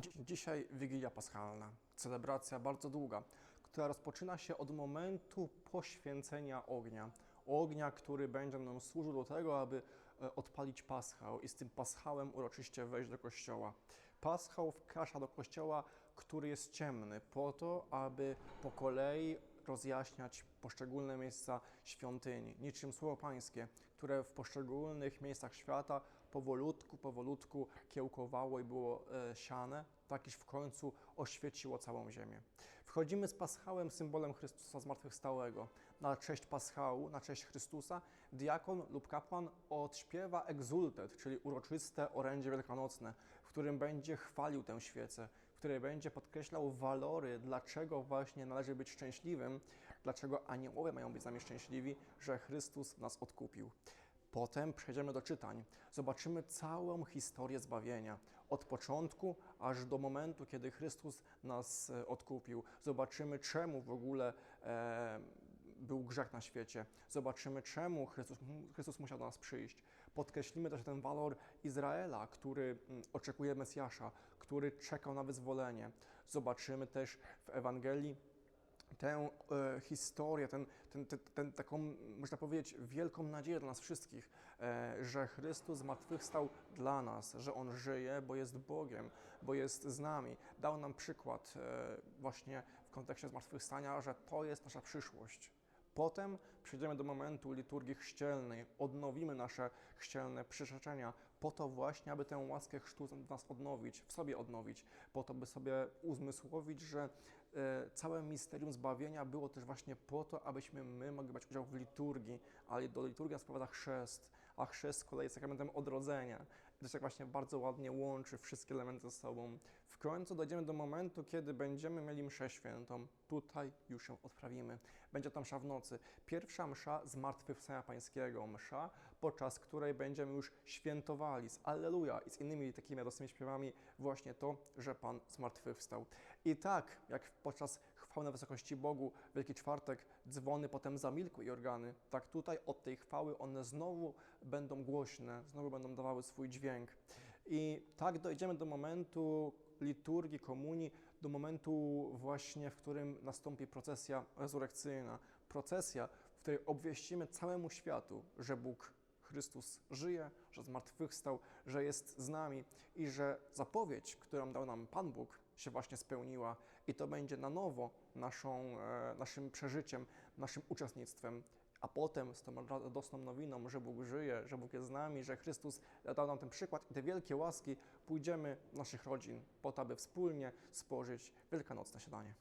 Dzi- Dzisiaj Wigilia Paschalna, celebracja bardzo długa, która rozpoczyna się od momentu poświęcenia ognia. Ognia, który będzie nam służył do tego, aby e, odpalić paschał i z tym paschałem uroczyście wejść do kościoła. Paschał wkracza do kościoła, który jest ciemny, po to, aby po kolei rozjaśniać poszczególne miejsca świątyni, niczym słowo pańskie, które w poszczególnych miejscach świata powolutku, powolutku kiełkowało i było e, siane, tak iż w końcu oświeciło całą ziemię. Wchodzimy z paschałem, symbolem Chrystusa zmartwychwstałego. Na cześć paschału, na cześć Chrystusa, diakon lub kapłan odśpiewa egzultet, czyli uroczyste orędzie wielkanocne, w którym będzie chwalił tę świecę, w której będzie podkreślał walory, dlaczego właśnie należy być szczęśliwym, dlaczego aniołowie mają być z nami szczęśliwi, że Chrystus nas odkupił. Potem przejdziemy do czytań. Zobaczymy całą historię zbawienia, od początku aż do momentu, kiedy Chrystus nas e, odkupił. Zobaczymy, czemu w ogóle e, był grzech na świecie. Zobaczymy, czemu Chrystus, Chrystus musiał do nas przyjść. Podkreślimy też ten walor Izraela, który mm, oczekuje Mesjasza, który czekał na wyzwolenie. Zobaczymy też w Ewangelii tę e, historię, ten, ten, ten, ten, taką, można powiedzieć, wielką nadzieję dla nas wszystkich, e, że Chrystus zmartwychwstał dla nas, że On żyje, bo jest Bogiem, bo jest z nami. Dał nam przykład e, właśnie w kontekście zmartwychwstania, że to jest nasza przyszłość. Potem przejdziemy do momentu liturgii chrzcielnej, odnowimy nasze chrzcielne przyrzeczenia, po to właśnie, aby tę łaskę chrztu w nas odnowić, w sobie odnowić, po to, by sobie uzmysłowić, że e, całe misterium zbawienia było też właśnie po to, abyśmy my mogli brać udział w liturgii, ale do liturgii nas sprowadza chrzest, a chrzest z kolei jest sakramentem odrodzenia. Się tak właśnie bardzo ładnie łączy wszystkie elementy ze sobą. W końcu dojdziemy do momentu, kiedy będziemy mieli mszę świętą. Tutaj już ją odprawimy. Będzie to msza w nocy. Pierwsza msza Zmartwychwstania Pańskiego, msza, podczas której będziemy już świętowali z Alleluja i z innymi takimi radosnymi śpiewami właśnie to, że Pan zmartwychwstał. I tak, jak podczas chwały na wysokości Bogu, Wielki Czwartek, dzwony potem zamilkły i organy, tak tutaj od tej chwały one znowu będą głośne, znowu będą dawały swój dźwięk. I tak dojdziemy do momentu liturgii, komunii, do momentu właśnie, w którym nastąpi procesja rezurekcyjna. Procesja, w której obwieścimy całemu światu, że Bóg Chrystus żyje, że zmartwychwstał, że jest z nami i że zapowiedź, którą dał nam Pan Bóg, się właśnie spełniła i to będzie na nowo naszą, e, naszym przeżyciem, naszym uczestnictwem. A potem z tą radosną nowiną, że Bóg żyje, że Bóg jest z nami, że Chrystus dał nam ten przykład i te wielkie łaski, pójdziemy naszych rodzin po to, aby wspólnie spożyć wielkanocne śniadanie.